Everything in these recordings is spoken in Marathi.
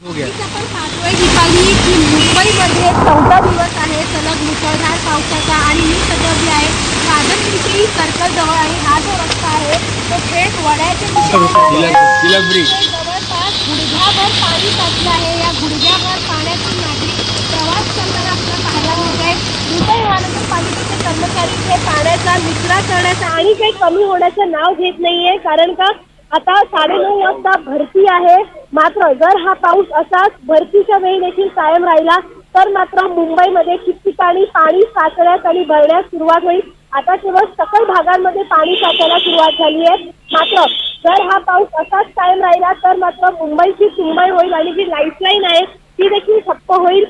गया हीच आपण पाहतोय दीपाली की मुंबईमध्ये चौदा दिवस आहे सलग मुसळधार पावसाचा आणि मी जी आहे सर्कल जवळ आहे. हा जो रस्ता आहे तो थेट वड्याच्या जवळपास गुडघ्याभर पाणी साचलं आहे. या गुडघ्याभर पाण्यातून नागरिक प्रवास करताना आपल्याला पाहायला मिळत आहे. मुंबई महानगरपालिकेचे कर्मचारी हे पाण्याचा निचरा करण्याचा आणि काही कमी होण्याचं नाव घेत नाहीये कारण का आता साडेनऊ वाजता भरती आहे. मात्र जर हा पाऊस असाच भरतीच्या वेळी देखील कायम राहिला तर मात्र मुंबईमध्ये ठिकठिकाणी पाणी साचण्यास आणि भरण्यास सुरुवात होईल. आता केवळ सकल भागांमध्ये पाणी साचायला सुरुवात झाली आहे. मात्र जर हा पाऊस असाच कायम राहिला तर मात्र मुंबईची सुंबई होईल आणि जी लाईफलाईन आहे ती देखील ठप्प होईल.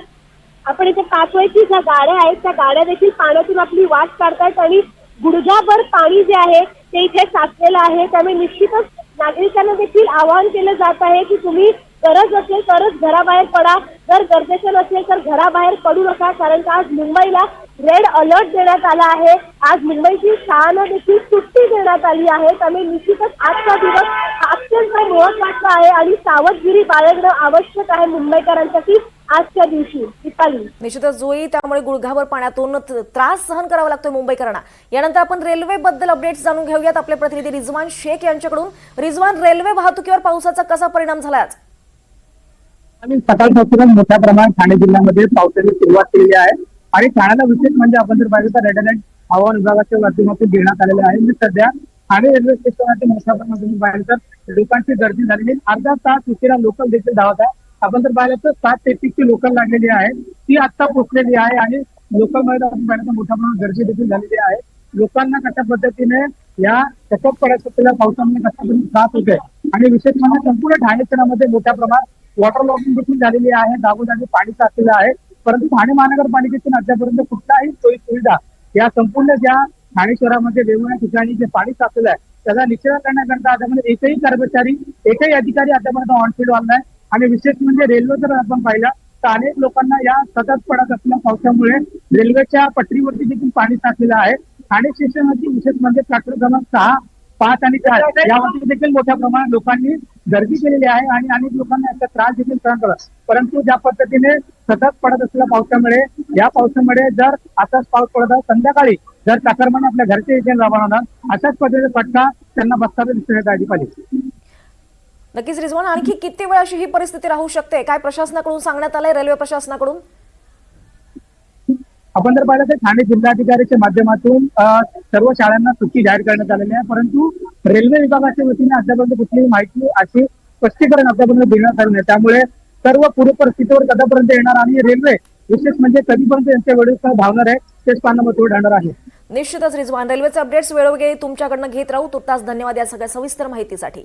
आपण इथे पाहतोय ज्या गाड्या आहेत त्या गाड्या देखील पाण्यातून आपली वाट काढतायत आणि गुडघ्याभर पाणी जे आहे ते इथे साचलेलं आहे. त्यामुळे निश्चितच नागरिकांना देखील आवाहन केलं जात आहे की तुम्ही गरज असेल तरच घराबाहेर पडा. जर गरजेचं नसेल तर घराबाहेर पडू नका कारण का आज मुंबईला रेड अलर्ट देण्यात आला आहे. आज मुंबईची शाळांना देखील सुट्टी देण्यात आली आहे. त्यामुळे निश्चितच आजचा दिवस अत्यंत महत्त्वाचा आहे आणि सावधगिरी बाळगणं आवश्यक आहे मुंबईकरांसाठी आजच्या दिवशी. निश्चितच जोई त्यामुळे गुडघाभर पाण्यातून त्रास सहन करावा लागतोय मुंबईकरांना. यानंतर आपण रेल्वे बद्दल अपडेट्स जाणून घेऊयात. आपले प्रतिनिधी रिजवान शेख यांच्याकडून. रिजवान रेल्वे वाहतुकीवर पावसाचा कसा परिणाम झाला आज? आणि सकाळपासूनच मोठ्या प्रमाणात ठाणे जिल्ह्यामध्ये पावसाची सुरुवात केलेली आहे. आणि ठाण्याला विशेष म्हणजे आपण जर पाहिलं तर रेड अलर्ट हवामान विभागाच्या माध्यमातून देण्यात आलेले आहे. मी सध्या ठाणे रेल्वे स्टेशनवरती मोठ्या प्रमाणात तुम्ही पाहिलं तर लोकांची गर्दी झालेली आहे. अर्धा तास उशिरा लोकल देखील धावत आहे. आपण जर पाहिलं तर सात तेहतीसची लोकल लागलेली आहे. ती आता पोचलेली आहे आणि लोकलमध्ये आपण पाहिलं तर मोठ्या प्रमाणात गर्दी देखील झालेली आहे. लोकांना कशा पद्धतीने या सतत पडत असलेल्या पावसामुळे कशा पद्धतीने त्रास होते आणि विशेष म्हणजे संपूर्ण ठाणे शहरामध्ये मोठ्या प्रमाणात वॉटर लॉगिंग देखील झालेली आहे. जागोजागी पाणी साचलेलं आहे. परंतु ठाणे महानगरपालिकेतून अद्यापर्यंत कुठलाही सोयी सुविधा या संपूर्ण ज्या ठाणे शहरामध्ये वेगवेगळ्या ठिकाणी जे पाणी साचलेलं आहे त्याचा निश्चय करण्याकरता आता एकही कर्मचारी एकही अधिकारी आतापर्यंत ऑनफिल्ड आला नाही. आणि विशेष म्हणजे रेल्वे जर आपण पाहिलं तर अनेक लोकांना या सतत पडत असलेल्या पावसामुळे रेल्वेच्या पटरीवरती देखील पाणी साचलेलं आहे. ठाणे स्टेशनवरती विशेष म्हणजे ट्रॅक्टर क्रमांक सहा पाच आणि चार यावरती देखील मोठ्या प्रमाणात लोकांनी गर्दी केलेली आहे आणि अनेक लोकांना याचा त्रास देखील सहन करत. परंतु ज्या पद्धतीने सतत पडत असलेल्या पावसामुळे या पावसामुळे जर आताच पाऊस पडत संध्याकाळी जर चाकरमान आपल्या घरचे इथे रवाना होणार अशाच पद्धतीने फटका त्यांना बसताना दिसून येत पाहिजे. नक्कीच रिजवान. आणखी किती वेळ अशी ही परिस्थिती राहू शकते? काय प्रशासनाकडून सांगण्यात आलंय? रेल्वे प्रशासनाकडून? आपण जर पाहिलं तर ठाणे जिल्हाधिकारीच्या माध्यमातून सर्व शाळांना सुट्टी जाहीर करण्यात आलेली आहे. परंतु रेल्वे विभागाच्या वतीने अद्यापर्यंत कुठलीही माहिती अशी स्पष्टीकरण अद्यापर्यंत देण्यात आलं नाही. त्यामुळे सर्व पूर्व परिस्थितीवर कदापर्यंत येणार आणि रेल्वे विशेष म्हणजे कधीपर्यंत यांच्या वेळेस धावणार आहे तेच पाहणं महत्त्व ठरणार आहे. निश्चितच रिजवान. रेल्वेचे अपडेट्स वेळोवेळी तुमच्याकडनं घेत राहू. तुर्तास धन्यवाद या सगळ्या सविस्तर माहितीसाठी.